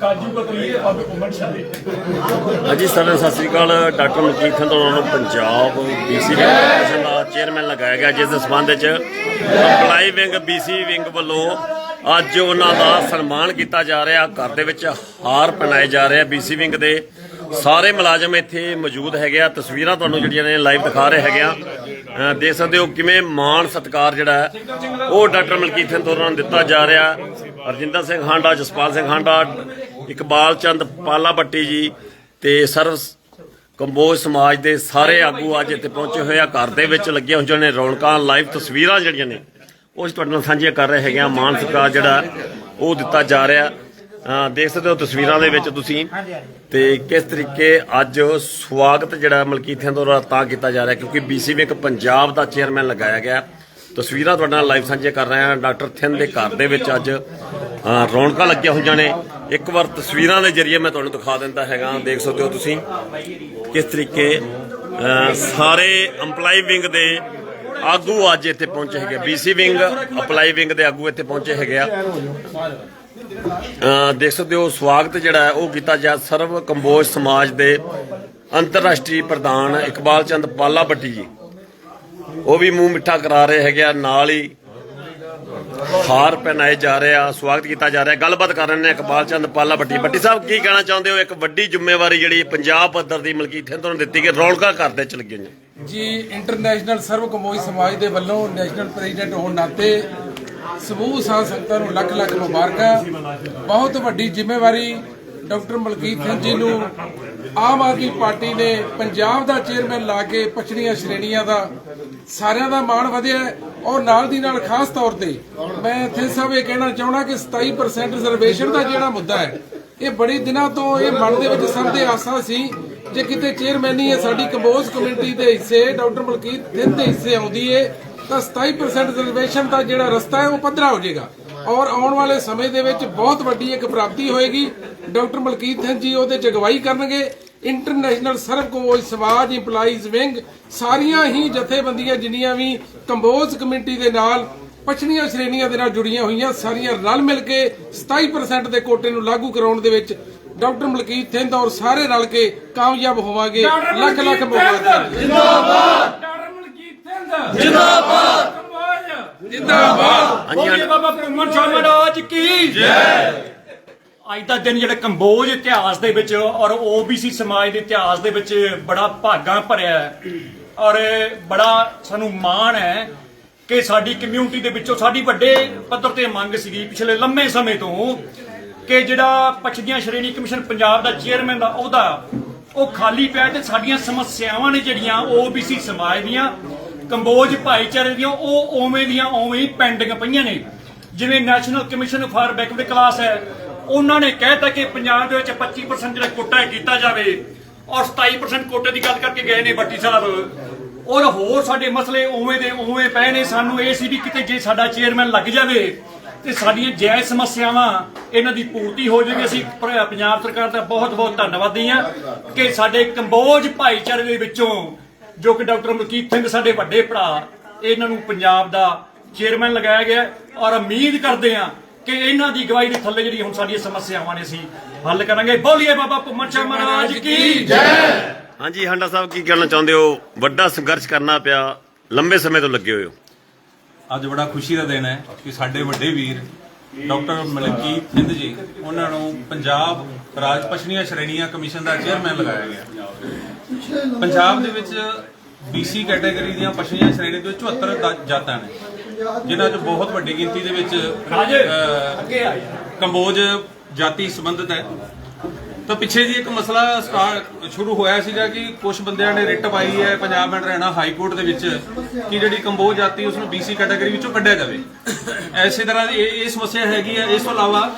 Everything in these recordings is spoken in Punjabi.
ਕਾਜੂ ਕਤਲੀ ਦੇ ਪੱਗ ਘੁੰਮਣ ਸ਼ਾਲੇ। ਹਾਂਜੀ, ਸਰ, ਸਤਿ ਸ੍ਰੀ ਅਕਾਲ। ਡਾਕਟਰ ਮਲਕੀਤ ਸਿੰਘ ਨੂੰ ਪੰਜਾਬ ਬੀਸੀ ਕਮਿਸ਼ਨ ਦਾ ਚੇਅਰਮੈਨ ਲਗਾਇਆ ਗਿਆ, ਜਿਸ ਦੇ ਸਬੰਧ ਵਿੱਚ ਅਪਲਾਈ ਵਿੰਗ ਬੀਸੀ ਵਿੰਗ ਵੱਲੋਂ ਅੱਜ ਉਹਨਾਂ ਦਾ ਸਨਮਾਨ ਕੀਤਾ ਜਾ ਰਿਹਾ। ਘਰ ਦੇ ਵਿੱਚ ਹਾਰ ਪਹਿਨਾਏ ਜਾ ਰਹੇ ਆ ਬੀਸੀ ਵਿੰਗ ਦੇ। ਸਾਰੇ ਮੁਲਾਜ਼ਮ ਇੱਥੇ ਮੌਜੂਦ ਹੈਗੇ ਆ। ਤਸਵੀਰਾਂ ਤੁਹਾਨੂੰ ਜਿਹੜੀਆਂ ਨੇ ਲਾਈਵ ਦਿਖਾ ਰਹੇ ਹੈਗੇ ਆ। ਦੇਖ ਸਕਦੇ ਹੋ ਕਿਵੇਂ ਮਾਣ ਸਤਿਕਾਰ ਜਿਹੜਾ ਹੈ, ਉਹ ਡਾਕਟਰ ਮਲਕੀਤ ਸਿੰਘ ਤੋਂ ਨੂੰ ਦਿੱਤਾ ਜਾ ਰਿਹਾ। ਅਰਜਿੰਦਰ ਸਿੰਘ ਹਾਂਡਾ, ਜਸਪਾਲ ਸਿੰਘ ਹਾਂਡਾ, ਇਕਬਾਲ ਚੰਦ ਪਾਲਾ ਬੱਟੀ ਜੀ ਤੇ ਸਰਵ ਕੰਬੋਜ ਸਮਾਜ ਦੇ ਸਾਰੇ ਆਗੂ ਅੱਜ ਇੱਥੇ ਪਹੁੰਚੇ ਹੋਏ ਆ। ਘਰ ਦੇ ਵਿੱਚ ਲੱਗੀਆਂ ਹੋਈਆਂ ਨੇ ਰੌਣਕਾਂ, ਲਾਈਵ ਤਸਵੀਰਾਂ ਜਿਹੜੀਆਂ ਨੇ, ਉਹ ਤੁਹਾਡੇ ਨਾਲ ਸਾਂਝੀਆਂ ਕਰ ਰਹੇ ਹੈਗੇ ਆ। ਮਾਨ ਸਤਿਕਾਰ ਜਿਹੜਾ, ਉਹ ਦਿੱਤਾ ਜਾ ਰਿਹਾ। ਦੇਖ ਸਕਦੇ ਹੋ ਤਸਵੀਰਾਂ ਦੇ ਵਿੱਚ ਤੁਸੀਂ ਤੇ ਕਿਸ ਤਰੀਕੇ ਅੱਜ ਸਵਾਗਤ ਜਿਹੜਾ ਮਲਕੀਤ ਸਿੰਘ ਦੁਆਰਾ ਤਾਂ ਕੀਤਾ ਜਾ ਰਿਹਾ, ਕਿਉਂਕਿ ਬੀਸੀ ਇੱਕ ਪੰਜਾਬ ਦਾ ਚੇਅਰਮੈਨ ਲਗਾਇਆ ਗਿਆ। ਤਸਵੀਰਾਂ ਤੁਹਾਡੇ ਨਾਲ ਲਾਈਵ ਸਾਂਝੇ ਕਰ ਰਹੇ ਹਾਂ। ਡਾਕਟਰ ਥਿੰਨ ਦੇ ਘਰ ਦੇ ਵਿੱਚ ਅੱਜ ਰੌਣਕਾਂ ਲੱਗੀਆਂ ਹੋਈਆਂ ਨੇ। ਇੱਕ ਵਾਰ ਤਸਵੀਰਾਂ ਦੇ ਜ਼ਰੀਏ ਮੈਂ ਤੁਹਾਨੂੰ ਦਿਖਾ ਦਿੰਦਾ ਹੈਗਾ। ਦੇਖ ਸਕਦੇ ਹੋ ਤੁਸੀਂ ਕਿਸ ਤਰੀਕੇ ਸਾਰੇ EMPLOYE ਵਿੰਗ ਦੇ ਆਗੂ ਅੱਜ ਇੱਥੇ ਪਹੁੰਚੇ ਹੈਗੇ ਬੀਸੀ ਵਿੰਗ, ਅਪਲਾਈ ਵਿੰਗ ਦੇ ਆਗੂ ਇੱਥੇ ਪਹੁੰਚੇ ਹੈਗੇ ਆ। ਦੇਖ ਸਕਦੇ ਹੋ, ਸਵਾਗਤ ਜਿਹੜਾ ਉਹ ਕੀਤਾ ਜਾ ਸਰਵ ਕੰਬੋਜ ਸਮਾਜ ਦੇ ਅੰਤਰਰਾਸ਼ਟਰੀ ਪ੍ਰਧਾਨ ਇਕਬਾਲ ਚੰਦ ਪਾਲਾ ਬੱਟੀ ਜੀ। ਉਹ ਵੀ ਮੂੰਹ ਮਿੱਠਾ ਕਰਾ ਰਹੇ ਹੈਗੇ ਆ, ਨਾਲ ਹੀ ਹਾਰ ਪਹਿਨਾਏ ਜਾ ਰਹੇ ਆ, ਸਵਾਗਤ ਕੀਤਾ ਜਾ ਰਿਹਾ। ਗੱਲਬਾਤ ਕਰ ਰਹੇ ਨੇ ਇਕਬਾਲ ਚੰਦ ਪਾਲਾ ਬੱਟੀ ਬੱਟੀ ਸਾਹਿਬ, ਕੀ ਕਹਿਣਾ ਚਾਹੁੰਦੇ ਹੋ? ਇੱਕ ਵੱਡੀ ਜ਼ਿੰਮੇਵਾਰੀ ਜਿਹੜੀ ਪੰਜਾਬ ਪੱਧਰ ਦੀ ਮਲਕੀਤ ਹਿੰਦ ਨੂੰ ਦਿੱਤੀ ਗਈ, ਰੌਣਕਾਂ ਕਰਦੇ ਚਲ ਗਈਆਂ ਨੇ। ਜੀ ਇੰਟਰਨੈਸ਼ਨਲ ਸਰਵ ਕਮੋਈ ਸਮਾਜ ਦੇ ਵੱਲੋਂ ਨੈਸ਼ਨਲ ਪ੍ਰੈਜ਼ੀਡੈਂਟ ਹੋਣ ਨਾਤੇ ਸਮੂਹ ਸਾਧ ਸੰਗਤਾਂ ਨੂੰ ਲੱਖ ਲੱਖ ਮੁਬਾਰਕਾਂ। ਬਹੁਤ ਵੱਡੀ ਜ਼ਿੰਮੇਵਾਰੀ ਡਾਕਟਰ ਮਲਕੀਤ ਸਿੰਘ ਜੀ ਨੂੰ ਆਮ ਆਦਮੀ ਪਾਰਟੀ ਨੇ ਪੰਜਾਬ ਦਾ ਚੇਅਰਮੈਨ ਲਾ ਕੇ ਪਛੜੀਆਂ ਸ਼੍ਰੇਣੀਆਂ ਦਾ ਸਾਰਿਆਂ ਦਾ ਮਾਣ ਵਧਿਆ ਔਰ ਨਾਲ ਦੀ ਨਾਲ ਖਾਸ ਤੌਰ ਤੇ ਮੈਂ ਇੱਥੇ ਸਾਹਿਬ ਇਹ ਕਹਿਣਾ ਚਾਹਣਾ ਕਿ 27% ਰਿਜ਼ਰਵੇਸ਼ਨ ਦਾ ਜਿਹੜਾ ਮੁੱਦਾ ਹੈ, ਇਹ ਬੜੀ ਦਿਨਾਂ ਤੋਂ ਇਹ ਮਨ ਦੇ ਵਿੱਚ ਸਭ ਦੇ ਆਸਾ ਸੀ। ਜੇ ਕਿਤੇ ਚੇਅਰਮੈਨੀ ਹੈ ਸਾਡੀ ਕੰਬੋਜ ਕਮੇਟੀ ਦੇ ਹਿੱਸੇ, ਡਾਕਟਰ ਮਲਕੀਤ ਥਿੰਦ ਦੇ ਹਿੱਸੇ ਆਉਂਦੀ ਏ, ਤਾਂ 27% ਰਿਜ਼ਰਵੇਸ਼ਨ ਦਾ ਜਿਹੜਾ ਰਸਤਾ ਹੈ ਉਹ ਪੱਧਰਾ ਹੋ ਜਾਏਗਾ। ਔਰ ਆਉਣ ਵਾਲੇ ਸਮੇਂ ਦੇ ਵਿੱਚ ਬਹੁਤ ਵੱਡੀ ਇੱਕ ਪ੍ਰਾਪਤੀ ਹੋਏਗੀ। ਡਾਕਟਰ ਮਲਕੀਤ ਸਿੰਘ ਜੀ ਉਹਦੇ ਚ ਅਗਵਾਈ ਕਰਨਗੇ। ਇੰਟਰਨੈਸ਼ਨਲ ਸਰਵ ਕੰਬੋਜ ਸਮਾਜ ਇੰਪਲਾਈਜ਼ ਵਿੰਗ ਸਾਰੀਆਂ ਹੀ ਜਥੇਬੰਦੀਆਂ ਜਿੰਨੀਆਂ ਵੀ ਕੰਬੋਜ ਕਮੇਟੀ ਦੇ ਨਾਲ ਪਛੜੀਆਂ ਸ਼੍ਰੇਣੀਆਂ ਦੇ ਨਾਲ ਜੁੜੀਆਂ ਹੋਈਆਂ ਸਾਰੀਆਂ ਰਲ ਮਿਲ ਕੇ 27% ਦੇ ਕੋਟੇ ਨੂੰ ਲਾਗੂ ਕਰਾਉਣ ਦੇ ਵਿੱਚ ਡਾਕਟਰ ਮਲਕੀਤ ਥਿੰਦ ਔਰ ਸਾਰੇ ਰਲ ਕੇ ਕਾਮਯਾਬ ਹੋਵਾਂਗੇ। ਲੱਖ ਲੱਖ ਮੁਬਾਰਕਾਂ। ਜਿੰਦਾਬਾਦ। ਡਾਕਟਰ ਮਲਕੀਤ ਸਿੰਘ ਜਿੰਦਾਬਾਦ। ਜਿੰਦਾਬਾਦ। ਹਾਂਜੀ, ਬੋਲੇ ਬਾਬਾ ਘੁੰਮਣ ਸ਼ਾਹ ਮਹਾਰਾਜ ਕੀ? ਜੈ। ਅੱਜ ਦਾ ਦਿਨ ਜਿਹੜਾ ਕੰਬੋਜ ਇਤਿਹਾਸ ਦੇ ਵਿੱਚ ਔਰ ਓਬੀਸੀ ਸਮਾਜ ਦੇ ਇਤਿਹਾਸ ਦੇ ਵਿੱਚ ਬੜਾ ਭਾਗਾਂ ਭਰਿਆ ਹੈ। ਔਰ ਬੜਾ ਸਾਨੂੰ ਮਾਣ ਹੈ ਕਿ ਸਾਡੀ ਕਮਿਊਨਿਟੀ ਦੇ ਵਿੱਚੋਂ ਸਾਡੀ ਵੱਡੇ ਪੱਧਰ ਤੇ ਮੰਗ ਸੀਗੀ ਪਿਛਲੇ ਲੰਮੇ ਸਮੇਂ ਤੋਂ ਕਿ ਜਿਹੜਾ ਪਛੜੀਆਂ ਸ਼੍ਰੇਣੀ ਕਮਿਸ਼ਨ ਪੰਜਾਬ ਦਾ ਚੇਅਰਮੈਨ ਦਾ ਅਹੁਦਾ ਉਹ ਖਾਲੀ ਪਿਆ ਤੇ ਸਾਡੀਆਂ ਸਮੱਸਿਆਵਾਂ ਨੇ ਜਿਹੜੀਆਂ ਓਬੀਸੀ ਸਮਾਜ ਦੀਆਂ ਕੰਬੋਜ ਭਾਈਚਾਰੇ ਦੀਆਂ, ਉਹ ਓਵੇਂ ਦੀਆਂ ਓਵੇਂ ਹੀ ਪੈਂਡਿੰਗ ਪਈਆਂ ਨੇ। ਜਿਵੇਂ national commission for backward class ਹੈ, ਉਹਨਾਂ ਨੇ ਕਹਿਤਾ ਕਿ ਪੰਜਾਬ ਦੇ ਵਿੱਚ 25% ਜਿਹੜਾ ਕੋਟਾ ਹੈ ਕੀਤਾ ਜਾਵੇ ਔਰ 27% ਕੋਟੇ ਦੀ ਗੱਲ ਕਰਕੇ ਗਏ ਨੇ ਬੱਟੀ ਸਾਹਿਬ। ਔਰ ਹੋਰ ਸਾਡੇ ਮਸਲੇ ਉਵੇਂ ਦੇ ਉਵੇਂ ਪਏ ਨੇ, ਸਾਨੂੰ ਇਹ ਸੀ ਵੀ ਕਿਤੇ ਜੇ ਸਾਡਾ ਚੇਅਰਮੈਨ ਲੱਗ ਜਾਵੇ ਤੇ ਸਾਡੀਆਂ ਜਾਇਜ਼ ਸਮੱਸਿਆਵਾਂ ਇਹਨਾਂ ਦੀ ਪੂਰਤੀ ਹੋ ਜਾਵੇ। ਅਸੀਂ ਪੰਜਾਬ ਸਰਕਾਰ ਦਾ ਬਹੁਤ ਬਹੁਤ ਧੰਨਵਾਦੀ ਹਾਂ ਕਿ ਸਾਡੇ ਕੰਬੋਜ ਭਾਈਚਾਰੇ ਦੇ ਵਿੱਚੋਂ ਜੋ ਕਿ ਡਾਕਟਰ ਮਲਕੀਤ ਸਿੰਘ ਸਾਡੇ ਵੱਡੇ ਭਰਾ ਇਹਨਾਂ ਨੂੰ ਪੰਜਾਬ ਦਾ ਚੇਅਰਮੈਨ ਲਗਾਇਆ ਗਿਆ ਔਰ ਉਮੀਦ ਕਰਦੇ ਹਾਂ ਕਿ ਇਹਨਾਂ ਦੀ ਅਗਵਾਈ ਦੇ ਥੱਲੇ ਜਿਹੜੀ ਹੁਣ ਸਾਡੀਆਂ ਸਮੱਸਿਆਵਾਂ ਨੇ ਅਸੀਂ ਹੱਲ ਕਰਾਂਗੇ। ਬੋਲੀਏ ਬਾਬਾ ਭੁੰਮਣ ਸ਼ਾਹ ਮਹਾਰਾਜ ਕੀ ਜੈ। ਹਾਂਜੀ ਹਾਂਡਾ ਸਾਹਿਬ ਕੀ ਕਹਿਣਾ ਚਾਹੁੰਦੇ ਹੋ? ਵੱਡਾ ਸੰਘਰਸ਼ ਕਰਨਾ ਪਿਆ ਲੰਬੇ ਸਮੇਂ ਤੋਂ ਲੱਗੇ ਹੋਏ ਹੋ। ਅੱਜ ਬੜਾ ਖੁਸ਼ੀ ਦਾ ਦਿਨ ਹੈ ਕਿ ਸਾਡੇ ਵੱਡੇ ਵੀਰ ਡਾਕਟਰ ਮਲਕੀਤ ਥਿੰਦ ਜੀ ਉਹਨਾਂ ਨੂੰ ਪੰਜਾਬ ਰਾਜ ਪਛੜੀਆਂ ਸ਼੍ਰੇਣੀਆਂ ਕਮਿਸ਼ਨ ਦਾ ਚੇਅਰਮੈਨ ਲਗਾਇਆ ਗਿਆ। ਪੰਜਾਬ ਦੇ ਵਿੱਚ ਬੀਸੀ ਕੈਟਾਗਰੀ ਦੀਆਂ ਪਛੜੀਆਂ ਸ਼੍ਰੇਣੀ ਦੇ 74 ਦਾ- ਜਾਤਾਂ ਨੇ ਜਿਨ੍ਹਾਂ 'ਚ ਬਹੁਤ ਵੱਡੀ ਗਿਣਤੀ ਦੇ ਵਿੱਚ ਅਹ, ਕੰਬੋਜ ਜਾਤੀ ਸੰਬੰਧਿਤ ਹੈ। ਤਾਂ ਪਿੱਛੇ ਜੀ ਇੱਕ ਮਸਲਾ ਸਟਾਰਟ ਸ਼ੁਰੂ ਹੋਇਆ ਸੀਗਾ ਕਿ ਕੁਝ ਬੰਦਿਆਂ ਨੇ ਰਿਟ ਪਾਈ ਹੈ Punjab and Haryana high court ਦੇ ਵਿੱਚ ਕਿ ਜਿਹੜੀ ਕੰਬੋਜ ਜਾਤੀ ਉਸ ਨੂੰ ਬੀਸੀ ਕੈਟਾਗਰੀ ਵਿੱਚੋਂ ਕੱਢਿਆ ਜਾਵੇ। ਐਸੇ ਤਰ੍ਹਾਂ ਦੀ ਇਹ ਇਹ ਸਮੱਸਿਆ ਹੈਗੀ ਹੈ ਇਸ ਤੋਂ ਇਲਾਵਾ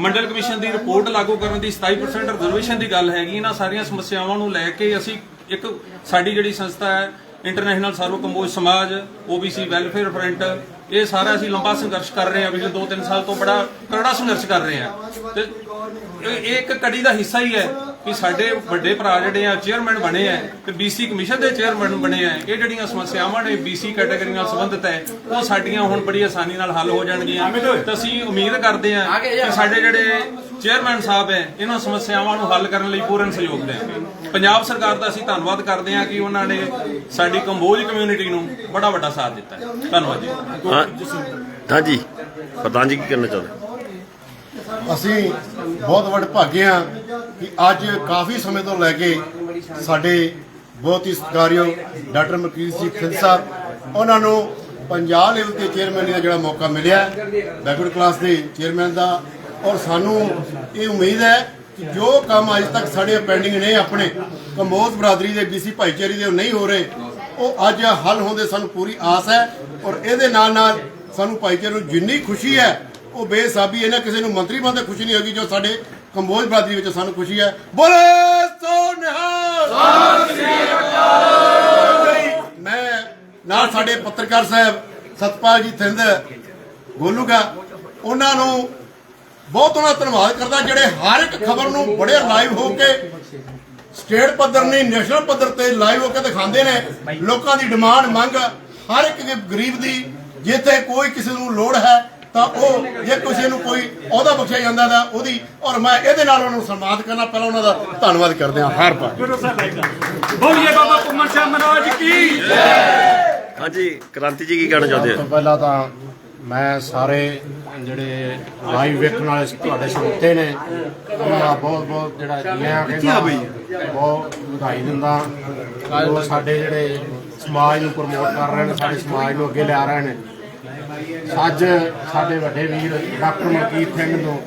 ਮੰਡਲ ਕਮਿਸ਼ਨ ਦੀ ਰਿਪੋਰਟ ਲਾਗੂ ਕਰਨ ਦੀ 27% ਰਿਜ਼ਰਵੇਸ਼ਨ ਦੀ ਗੱਲ ਹੈਗੀ। ਇਹਨਾਂ ਸਾਰੀਆਂ ਸਮੱਸਿਆਵਾਂ ਨੂੰ ਲੈ ਕੇ ਅਸੀਂ ਇੱਕ ਸਾਡੀ ਜਿਹੜੀ ਸੰਸਥਾ ਹੈ ਇੰਟਰਨੈਸ਼ਨਲ ਸਰਵ ਕੰਬੋਜ ਸਮਾਜ OBC ਵੈਲਫੇਅਰ ਫਰੰਟ ਇਹ ਸਾਰਾ ਅਸੀਂ ਲੰਬਾ ਸੰਘਰਸ਼ ਕਰ ਰਹੇ ਹਾਂ। ਪਿਛਲੇ 2-3 ਸਾਲ ਤੋਂ ਬੜਾ ਕਰੜਾ ਸੰਘਰਸ਼ ਕਰ ਰਹੇ ਹਾਂ। ਤੇ ਇਹ ਇਹ ਇੱਕ ਕੜੀ ਦਾ ਹਿੱਸਾ ਹੀ ਹੈ। ਕਿ ਸਾਡੇ ਵੱਡੇ ਭਰਾ ਜਿਹੜੇ ਆ ਚੇਅਰਮੈਨ ਬਣੇ ਆ ਤੇ ਬੀਸੀ ਕਮਿਸ਼ਨ ਦੇ ਚੇਅਰਮੈਨ ਬਣੇ ਆ। ਇਹ ਜਿਹੜੀਆਂ ਸਮੱਸਿਆਵਾਂ ਨੇ ਬੀਸੀ ਕੈਟਾਗਰੀ ਨਾਲ ਸੰਬੰਧਿਤ ਹੈ ਉਹ ਸਾਡੀਆਂ ਹੁਣ ਬੜੀ ਆਸਾਨੀ ਨਾਲ ਹੱਲ ਹੋ ਜਾਣਗੀਆਂ। ਤਾਂ ਅਸੀਂ ਉਮੀਦ ਕਰਦੇ ਹਾਂ ਕਿ ਸਾਡੇ ਜਿਹੜੇ ਚੇਅਰਮੈਨ ਸਾਹਿਬ ਹੈ ਇਹਨਾਂ ਸਮੱਸਿਆਵਾਂ ਨੂੰ ਹੱਲ ਕਰਨ ਲਈ ਪੂਰਨ ਸਹਿਯੋਗ ਦੇਣ। ਪੰਜਾਬ ਸਰਕਾਰ ਦਾ ਅਸੀਂ ਧੰਨਵਾਦ ਕਰਦੇ ਹਾਂ ਕਿ ਉਹਨਾਂ ਨੇ ਸਾਡੀ ਕੰਬੋਜ ਕਮਿਊਨਿਟੀ ਨੂੰ ਬੜਾ ਵੱਡਾ ਸਾਥ ਦਿੱਤਾ ਹੈ। ਧੰਨਵਾਦ ਜੀ। ਹਾਂ ਹਾਂਜੀ। ਪ੍ਰਧਾਨ ਜੀ ਕੀ ਕਹਿਣਾ ਚਾਹੁੰਦੇ? ਅਸੀਂ ਬਹੁਤ ਵੱਡ ਭਾਗੇ ਹਾਂ ਕਿ ਅੱਜ ਕਾਫੀ ਸਮੇਂ ਤੋਂ ਲੈ ਕੇ ਸਾਡੇ ਬਹੁਤ ਹੀ ਸਤਿਕਾਰਯੋਗ ਡਾਕਟਰ ਮਕੀਰ ਸਿੰਘ ਖਿੰਦ ਸਾਹਿਬ, ਉਹਨਾਂ ਨੂੰ ਪੰਜਾਬ ਲੈਵਲ ਤੇ ਚੇਅਰਮੈਨ ਦਾ ਜਿਹੜਾ ਮੌਕਾ ਮਿਲਿਆ ਬੈਕਵਰਡ ਕਲਾਸ ਦੇ ਚੇਅਰਮੈਨ ਦਾ। ਔਰ ਸਾਨੂੰ ਇਹ ਉਮੀਦ ਹੈ ਕਿ ਜੋ ਕੰਮ ਅੱਜ ਤੱਕ ਸਾਡੇ ਪੈਂਡਿੰਗ ਨੇ, ਆਪਣੇ ਕੰਬੋਜ ਬਰਾਦਰੀ ਦੇ ਬੀਸੀ ਭਾਈਚਾਰੇ ਦੇ ਉਹ ਨਹੀਂ ਹੋ ਰਹੇ, ਉਹ ਅੱਜ ਹੱਲ ਹੋਣ ਦੇ ਸਾਨੂੰ ਪੂਰੀ ਆਸ ਹੈ। ਔਰ ਇਹਦੇ ਨਾਲ ਨਾਲ ਸਾਨੂੰ ਭਾਈਚਾਰੇ ਨੂੰ ਜਿੰਨੀ ਖੁਸ਼ੀ ਹੈ ਉਹ ਬੇਸਾਬੀ ਇਹਨਾਂ ਕਿਸੇ ਨੂੰ ਮੰਤਰੀ ਬਣਦੇ ਖੁਸ਼ੀ ਨਹੀਂ ਹੋਗੀ ਜੋ ਸਾਡੇ ਕੰਬੋਜ ਬਰਾਦਰੀ ਵਿੱਚ ਸਾਨੂੰ ਖੁਸ਼ੀ ਹੈ। ਬੋਲੇ ਸੋ ਨਿਹਾਲ! ਮੈਂ ਨਾਲ ਸਾਡੇ ਪੱਤਰਕਾਰ ਸਾਹਿਬ ਸਤਪਾਲ ਜੀ ਥਿੰਦ ਗੋਲੂਗਾ ਉਹਨਾਂ ਨੂੰ ਬਹੁਤ ਉਹਨਾਂ ਧੰਨਵਾਦ ਕਰਦਾ ਜਿਹੜੇ ਹਰ ਇੱਕ ਖਬਰ ਨੂੰ ਬੜੇ ਲਾਈਵ ਹੋ ਕੇ ਸਟੇਟ ਪੱਧਰ ਨਹੀਂ ਨੈਸ਼ਨਲ ਪੱਧਰ ਤੇ ਲਾਈਵ ਹੋ ਕੇ ਦਿਖਾਉਂਦੇ ਨੇ। ਲੋਕਾਂ ਦੀ ਡਿਮਾਂਡ ਮੰਗ ਹਰ ਇੱਕ ਗਰੀਬ ਦੀ ਜਿੱਥੇ ਕੋਈ ਕਿਸੇ ਨੂੰ ਲੋੜ ਹੈ ਤਾਂ ਉਹ ਜੇ ਕਿਸੇ ਨੂੰ ਕੋਈ ਅਹੁਦਾ ਬਖਸ਼ਿਆ ਜਾਂਦਾ ਤਾਂ ਉਹਦੀ ਔਰ ਮੈਂ ਇਹਦੇ ਨਾਲ ਉਹਨਾਂ ਨੂੰ ਸਨਮਾਨਿਤ ਕਰਨਾ ਪਹਿਲਾਂ ਉਹਨਾਂ ਦਾ ਧੰਨਵਾਦ ਕਰਦੇ ਹਾਂ ਹਰ ਪਾਰ ਬੋਲੀਏ ਬਾਬਾ ਕੁਮਰ ਸ਼ਾਹ ਮਹਾਰਾਜ ਕੀ ਹਾਂਜੀ ਕ੍ਰਾਂਤੀ ਜੀ ਕੀ ਕਹਿਣਾ ਚਾਹੁੰਦੇ ਹੋ? ਪਹਿਲਾਂ ਤਾਂ ਮੈਂ ਸਾਰੇ ਜਿਹੜੇ ਲਾਈਵ ਵੇਖਣ ਵਾਲੇ ਤੁਹਾਡੇ ਸਰੋਤੇ ਨੇ ਉਹਨਾਂ ਦਾ ਬਹੁਤ ਬਹੁਤ ਜਿਹੜਾ ਜੀਆਂ ਕਹਿੰਦਾ ਬਹੁਤ ਵਧਾਈ ਦਿੰਦਾ। ਉਹ ਸਾਡੇ ਜਿਹੜੇ ਸਮਾਜ ਨੂੰ ਪ੍ਰਮੋਟ ਕਰ ਰਹੇ ਨੇ ਸਾਡੇ ਸਮਾਜ ਨੂੰ ਅੱਗੇ ਲਿਆ ਰਹੇ ਨੇ। ਅੱਜ ਸਾਡੇ ਵੱਡੇ ਵੀਰ ਡਾਕਟਰ ਮਲਕੀਤ ਸਿੰਘ ਨੂੰ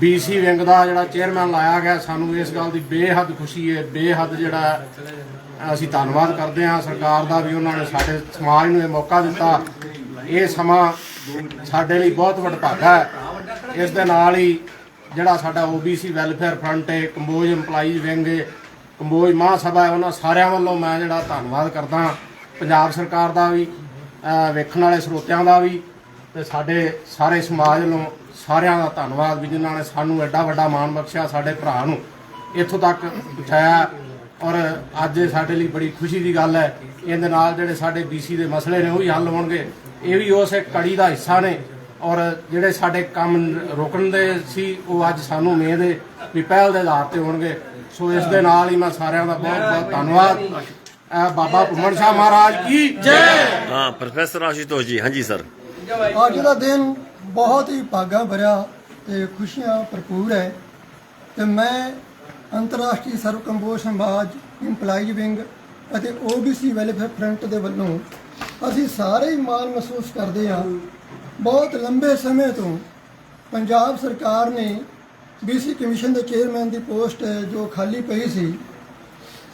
ਬੀਸੀ ਵਿੰਗ ਦਾ ਜਿਹੜਾ ਚੇਅਰਮੈਨ ਲਾਇਆ ਗਿਆ, ਸਾਨੂੰ ਇਸ ਗੱਲ ਦੀ ਬੇਹੱਦ ਖੁਸ਼ੀ ਹੈ, ਬੇਹੱਦ ਜਿਹੜਾ ਅਸੀਂ ਧੰਨਵਾਦ ਕਰਦੇ ਹਾਂ। ਸਰਕਾਰ ਦਾ ਵੀ ਉਹਨਾਂ ਨੇ ਸਾਡੇ ਸਮਾਜ ਨੂੰ ਇਹ ਮੌਕਾ ਦਿੱਤਾ। ਇਹ ਸਮਾਂ ਸਾਡੇ ਲਈ ਬਹੁਤ ਵੱਡਾ ਹੈ। ਇਸ ਦੇ ਨਾਲ ਹੀ ਜਿਹੜਾ ਸਾਡਾ OBC ਵੈਲਫੇਅਰ ਫਰੰਟ ਹੈ, ਕੰਬੋਜ EMPLOYEES ਵਿੰਗ ਹੈ, ਕੰਬੋਜ ਮਹਾਸਭਾ ਹੈ, ਉਹਨਾਂ ਸਾਰਿਆਂ ਵੱਲੋਂ ਮੈਂ ਜਿਹੜਾ ਧੰਨਵਾਦ ਕਰਦਾ ਪੰਜਾਬ ਸਰਕਾਰ ਦਾ ਵੀ ਵੇਖਣ ਵਾਲੇ ਸਰੋਤਿਆਂ ਦਾ ਵੀ ਤੇ ਸਾਡੇ ਸਾਰੇ ਸਮਾਜ ਨੂੰ ਸਾਰਿਆਂ ਦਾ ਧੰਨਵਾਦ ਵੀ ਜਿਨ੍ਹਾਂ ਨੇ ਸਾਨੂੰ ਐਡਾ ਵੱਡਾ ਮਾਣ ਬਖਸ਼ਿਆ ਸਾਡੇ ਭਰਾ ਨੂੰ। ਇੱਥੋਂ ਤੱਕ ਪਹੁੰਚਾਇਆ ਔਰ ਅੱਜ ਸਾਡੇ ਲਈ ਬੜੀ ਖੁਸ਼ੀ ਦੀ ਗੱਲ ਹੈ। ਇਹਦੇ ਨਾਲ ਜਿਹੜੇ ਸਾਡੇ ਬੀਸੀ ਦੇ ਮਸਲੇ ਨੇ ਉਹ ਵੀ ਹੱਲ ਹੋਣਗੇ। ਇਹ ਵੀ ਉਸ ਕੜੀ ਦਾ ਹਿੱਸਾ ਨੇ ਔਰ ਜਿਹੜੇ ਸਾਡੇ ਕੰਮ ਰੁਕਣ ਦੇ ਸੀ, ਉਹ ਅੱਜ ਸਾਨੂੰ ਉਮੀਦ ਹੈ ਵੀ ਪਹਿਲ ਦੇ ਆਧਾਰ ਤੇ ਹੋਣਗੇ। ਸੋ ਇਸ ਦੇ ਨਾਲ ਹੀ ਮੈਂ ਸਾਰਿਆਂ ਦਾ ਬਹੁਤ ਬਹੁਤ ਧੰਨਵਾਦ। ਬਾਬਾ ਭੁੰਮਣ ਸ਼ਾਹ ਮਹਾਰਾਜ ਕੀ ਜੈ। ਹਾਂ ਪ੍ਰੋਫੈਸਰ ਆਸ਼ੂਤੋਸ਼ ਜੀ ਹਾਂਜੀ ਸਰ। ਅੱਜ ਦਾ ਦਿਨ ਬਹੁਤ ਹੀ ਭਾਗਾਂ ਭਰਿਆ ਤੇ ਖੁਸ਼ੀਆਂ ਭਰਪੂਰ ਹੈ। ਤੇ ਮੈਂ ਅੰਤਰਰਾਸ਼ਟਰੀ ਸਰਵ ਕੰਬੋਜ ਸਮਾਜ ਇੰਪਲਾਈਜ਼ ਵਿੰਗ ਅਤੇ OBC ਵੈਲਫੇਅਰ ਫਰੰਟ ਦੇ ਵੱਲੋਂ ਅਸੀਂ ਸਾਰੇ ਹੀ ਮਾਣ ਮਹਿਸੂਸ ਕਰਦੇ ਹਾਂ। ਬਹੁਤ ਲੰਬੇ ਸਮੇਂ ਤੋਂ ਪੰਜਾਬ ਸਰਕਾਰ ਨੇ BC ਕਮਿਸ਼ਨ ਦੇ ਚੇਅਰਮੈਨ ਦੀ ਪੋਸਟ ਜੋ ਖਾਲੀ ਪਈ ਸੀ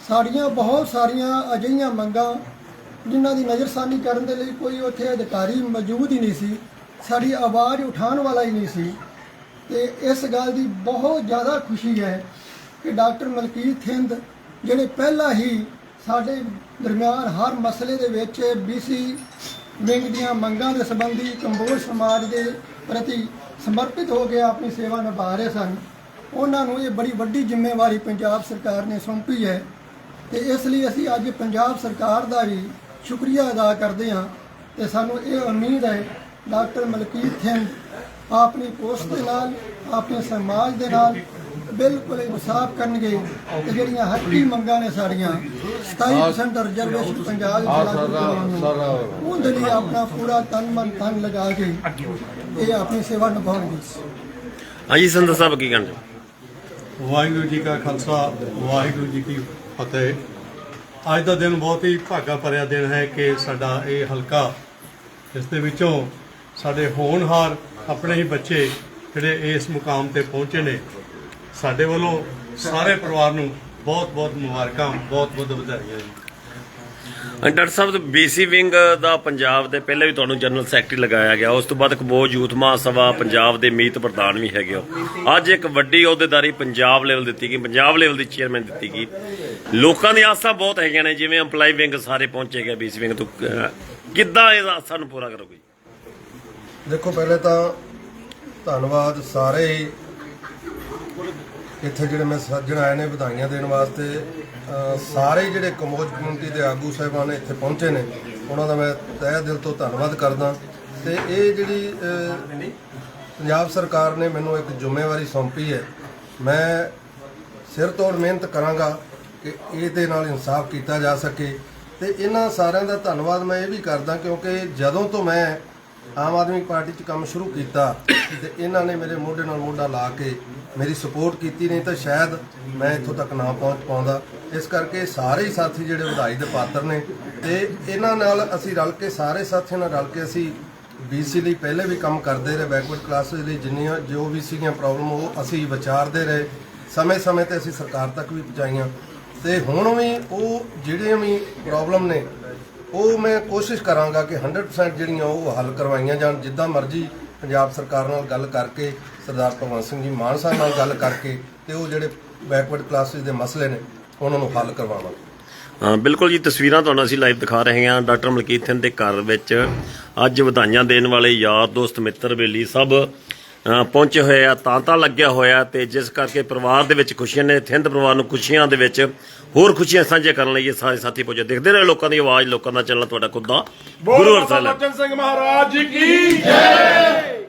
ਸਾਡੀਆਂ ਬਹੁਤ ਸਾਰੀਆਂ ਅਜਿਹੀਆਂ ਮੰਗਾਂ ਜਿਨ੍ਹਾਂ ਦੀ ਨਜ਼ਰਸਾਨੀ ਕਰਨ ਦੇ ਲਈ ਕੋਈ ਉੱਥੇ ਅਧਿਕਾਰੀ ਮੌਜੂਦ ਹੀ ਨਹੀਂ ਸੀ। ਸਾਡੀ ਆਵਾਜ਼ ਉਠਾਉਣ ਵਾਲਾ ਹੀ ਨਹੀਂ ਸੀ। ਤੇ ਇਸ ਗੱਲ ਦੀ ਬਹੁਤ ਜ਼ਿਆਦਾ ਖੁਸ਼ੀ ਹੈ ਕਿ ਡਾਕਟਰ ਮਲਕੀਤ ਥਿੰਦ, ਜਿਹੜੇ ਪਹਿਲਾਂ ਹੀ ਸਾਡੇ ਦਰਮਿਆਨ ਹਰ ਮਸਲੇ ਦੇ ਵਿੱਚ BC ਵਿੰਗ ਦੀਆਂ ਮੰਗਾਂ ਦੇ ਸੰਬੰਧੀ ਕੰਬੋਜ ਸਮਾਜ ਦੇ ਪ੍ਰਤੀ ਸਮਰਪਿਤ ਹੋ ਕੇ ਆਪਣੀ ਸੇਵਾ ਨਿਭਾ ਰਹੇ ਸਨ, ਉਹਨਾਂ ਨੂੰ ਇਹ ਬੜੀ ਵੱਡੀ ਜ਼ਿੰਮੇਵਾਰੀ ਪੰਜਾਬ ਸਰਕਾਰ ਨੇ ਸੌਂਪੀ ਹੈ। ਤੇ ਇਸ ਲਈ ਅਸੀਂ ਅੱਜ ਪੰਜਾਬ ਸਰਕਾਰ ਦਾ ਵੀ ਸ਼ੁਕਰੀਆ ਅਦਾ ਕਰਦੇ ਹਾਂ ਤੇ ਸਾਨੂੰ ਇਹ ਉਮੀਦ ਹੈ ਡਾਕਟਰ ਮਲਕੀਤ ਸਿੰਘ ਆਪਣੀ ਪੋਸਟ ਦੇ ਨਾਲ ਆਪਣੇ ਸਮਾਜ ਦੇ ਨਾਲ ਬਿਲਕੁਲ ਇਨਸਾਫ ਕਰਨਗੇ ਤੇ ਜਿਹੜੀਆਂ ਹੱਕੀ ਮੰਗਾਂ ਨੇ ਸਾਡੀਆਂ 27% ਰਿਜ਼ਰਵੇਸ਼ਨ ਪੰਜਾਬ ਦੇ ਨੂੰ। ਉਹਦੇ ਲਈ ਆਪਣਾ ਪੂਰਾ ਤਨ ਮਨ ਧਨ ਲਗਾ ਕੇ ਇਹ ਆਪਣੀ ਸੇਵਾ ਨਿਭਾਉਣਗੇ। ਹਾਂਜੀ ਸੰਦਰ ਸਾਹਿਬ ਕੀ ਕਹਿਣਾ ਚਾਹੁੰਦੇ ਵਾਹਿਗੁਰੂ ਜੀ ਕਾ ਖਾਲਸਾ ਵਾਹਿਗੁਰੂ ਜੀ ਕੀ ਫਤਿਹ ਅੱਜ ਦਾ ਦਿਨ ਬਹੁਤ ਹੀ ਭਾਗਾ ਭਰਿਆ ਦਿਨ ਹੈ ਕਿ ਸਾਡਾ ਇਹ ਹਲਕਾ, ਇਸ ਦੇ ਵਿੱਚੋਂ ਸਾਡੇ ਹੋਣਹਾਰ ਆਪਣੇ ਹੀ ਬੱਚੇ ਜਿਹੜੇ ਇਸ ਮੁਕਾਮ ਤੇ ਪਹੁੰਚੇ ਨੇ, ਸਾਡੇ ਵੱਲੋਂ ਸਾਰੇ ਪਰਿਵਾਰ ਨੂੰ ਬਹੁਤ ਬਹੁਤ ਮੁਬਾਰਕਾਂ ਬਹੁਤ ਬਹੁਤ ਵਧਾਈਆਂ ਜੀ। ਡਾਕਟਰ ਸਾਹਿਬ ਬੀਸੀ ਵਿੰਗ ਦਾ ਪੰਜਾਬ ਦੇ ਪਹਿਲੇ ਵੀ ਤੁਹਾਨੂੰ ਜਨਰਲ ਸੈਕਟਰੀ ਲਗਾਇਆ ਗਿਆ, ਉਸ ਤੋਂ ਬਾਅਦ ਕਬੋਜ ਯੂਥ ਮਹਾਸਭਾ ਪੰਜਾਬ ਦੇ ਮੀਤ ਪ੍ਰਧਾਨ ਵੀ ਹੈਗੇ ਹੋ। ਅੱਜ ਇੱਕ ਵੱਡੀ ਅਹੁਦੇਦਾਰੀ ਪੰਜਾਬ ਲੈਵਲ ਦਿੱਤੀ ਗਈ, ਪੰਜਾਬ ਲੈਵਲ ਦੀ ਚੇਅਰਮੈਨ ਦਿੱਤੀ ਗਈ। ਲੋਕਾਂ ਦੀਆਂ ਆਸਾਂ ਬਹੁਤ ਹੈਗੀਆਂ ਨੇ, ਜਿਵੇਂ EMPLOYE ਵਿੰਗ ਸਾਰੇ ਪਹੁੰਚੇ ਗਏ ਬੀਸੀ ਵਿੰਗ ਤੋਂ। ਅਹ ਕਿੱਦਾਂ ਇਹ ਆਸਾਂ ਨੂੰ ਪੂਰਾ ਕਰੋਗੇ? ਦੇਖੋ, ਪਹਿਲੇ ਤਾਂ ਧੰਨਵਾਦ ਸਾਰੇ ਇੱਥੇ ਜਿਹੜੇ ਮੈਂ ਸੱਜਣ ਆਏ ਨੇ ਵਧਾਈਆਂ ਦੇਣ ਵਾਸਤੇ ਸਾਰੇ ਜਿਹੜੇ ਕਮੋਜ ਕਮਿਊਨਿਟੀ ਦੇ ਆਗੂ ਸਾਹਿਬਾਨ ਇੱਥੇ ਪਹੁੰਚੇ ਨੇ, ਉਹਨਾਂ ਦਾ ਮੈਂ ਤਹਿ ਦਿਲ ਤੋਂ ਧੰਨਵਾਦ ਕਰਦਾ। ਤੇ ਇਹ ਜਿਹੜੀ ਪੰਜਾਬ ਸਰਕਾਰ ਨੇ ਮੈਨੂੰ ਇੱਕ ਜ਼ਿੰਮੇਵਾਰੀ ਸੌਂਪੀ ਹੈ। ਮੈਂ ਸਿਰ ਤੋੜ ਮਿਹਨਤ ਕਰਾਂਗਾ ਕਿ ਇਹਦੇ ਨਾਲ ਇਨਸਾਫ ਕੀਤਾ ਜਾ ਸਕੇ। ਤੇ ਇਹਨਾਂ ਸਾਰਿਆਂ ਦਾ ਧੰਨਵਾਦ ਮੈਂ ਇਹ ਵੀ ਕਰਦਾ ਕਿਉਂਕਿ ਜਦੋਂ ਤੋਂ ਮੈਂ ਆਮ ਆਦਮੀ ਪਾਰਟੀ 'ਚ ਕੰਮ ਸ਼ੁਰੂ ਕੀਤਾ, ਤੇ ਇਹਨਾਂ ਨੇ ਮੇਰੇ ਮੋਢੇ ਨਾਲ ਮੋਢਾ ਲਾ ਕੇ ਮੇਰੀ ਸਪੋਰਟ ਕੀਤੀ, ਨਹੀਂ ਤਾਂ ਸ਼ਾਇਦ ਮੈਂ ਇੱਥੋਂ ਤੱਕ ਨਾ ਪਹੁੰਚ ਪਾਉਂਦਾ। ਇਸ ਕਰਕੇ ਸਾਰੇ ਹੀ ਸਾਥੀ ਜਿਹੜੇ ਵਧਾਈ ਦੇ ਪਾਤਰ ਨੇ ਤੇ ਇਹਨਾਂ ਨਾਲ ਅਸੀਂ ਰਲ ਕੇ, ਸਾਰੇ ਸਾਥੀਆਂ ਨਾਲ ਰਲ ਕੇ ਅਸੀਂ ਬੀਸੀ ਲਈ ਪਹਿਲੇ ਵੀ ਕੰਮ ਕਰਦੇ ਰਹੇ ਬੈਕਵਰਡ ਕਲਾਸਿਸ ਲਈ ਜਿੰਨੀਆਂ ਜੋ ਵੀ ਸੀਗੀਆਂ ਪ੍ਰੋਬਲਮ ਉਹ ਅਸੀਂ ਵਿਚਾਰਦੇ ਰਹੇ। ਸਮੇਂ-ਸਮੇਂ ਤੇ ਅਸੀਂ ਸਰਕਾਰ ਤੱਕ ਵੀ ਪਹੁੰਚਾਈਆਂ। ਤੇ ਹੁਣ ਵੀ ਉਹ ਜਿਹੜੀਆਂ ਵੀ ਪ੍ਰੋਬਲਮ ਨੇ, ਉਹ ਮੈਂ ਕੋਸ਼ਿਸ਼ ਕਰਾਂਗਾ ਕਿ 100% ਜਿਹੜੀਆਂ ਉਹ ਹੱਲ ਕਰਵਾਈਆਂ ਜਾਣ, ਜਿੱਦਾਂ ਮਰਜ਼ੀ ਪੰਜਾਬ ਸਰਕਾਰ ਨਾਲ ਗੱਲ ਕਰਕੇ ਸਰਦਾਰ ਭਗਵੰਤ ਸਿੰਘ ਜੀ ਮਾਨ ਸਾਹਿਬ ਨਾਲ ਗੱਲ ਕਰਕੇ ਤੇ ਉਹ ਜਿਹੜੇ ਬੈਕਵਰਡ ਕਲਾਸਿਸ ਦੇ ਮਸਲੇ ਨੇ, ਉਹਨਾਂ ਨੂੰ ਹੱਲ ਕਰਵਾਵਾਂਗੇ। ਹਾਂ, ਬਿਲਕੁਲ ਜੀ, ਤਸਵੀਰਾਂ ਤੁਹਾਨੂੰ ਅਸੀਂ ਲਾਈਵ ਦਿਖਾ ਰਹੇ ਹਾਂ ਡਾਕਟਰ ਮਲਕੀਤ ਸਿੰਘ ਦੇ ਘਰ ਵਿੱਚ। ਅੱਜ ਵਧਾਈਆਂ ਦੇਣ ਵਾਲੇ ਯਾਰ, ਦੋਸਤ, ਮਿੱਤਰ, ਬੇਲੀ ਸਭ ਪਹੁੰਚੇ ਹੋਏ ਆ ਤਾਂਤਾ ਲੱਗਿਆ ਹੋਇਆ ਤੇ ਜਿਸ ਕਰਕੇ ਪਰਿਵਾਰ ਦੇ ਵਿੱਚ ਖੁਸ਼ੀਆਂ ਨੇ ਥਿੰਦ ਪਰਿਵਾਰ ਨੂੰ ਖੁਸ਼ੀਆਂ ਦੇ ਵਿੱਚ ਹੋਰ ਖੁਸ਼ੀਆਂ ਸਾਂਝੇ ਕਰਨ ਲਈ ਇਹ ਸਾਰੇ ਸਾਥੀ ਪਹੁੰਚੇ ਦੇਖਦੇ ਰਹੇ ਲੋਕਾਂ ਦੀ ਆਵਾਜ਼ ਲੋਕਾਂ ਦਾ ਚੱਲਣਾ ਤੁਹਾਡਾ ਖੁਦ ਦਾ ਗੁਰੂ ਅਰਸਲ ਸਿੰਘ ਮਹਾਰਾਜ ਜੀ ਕੀ ਜੈ।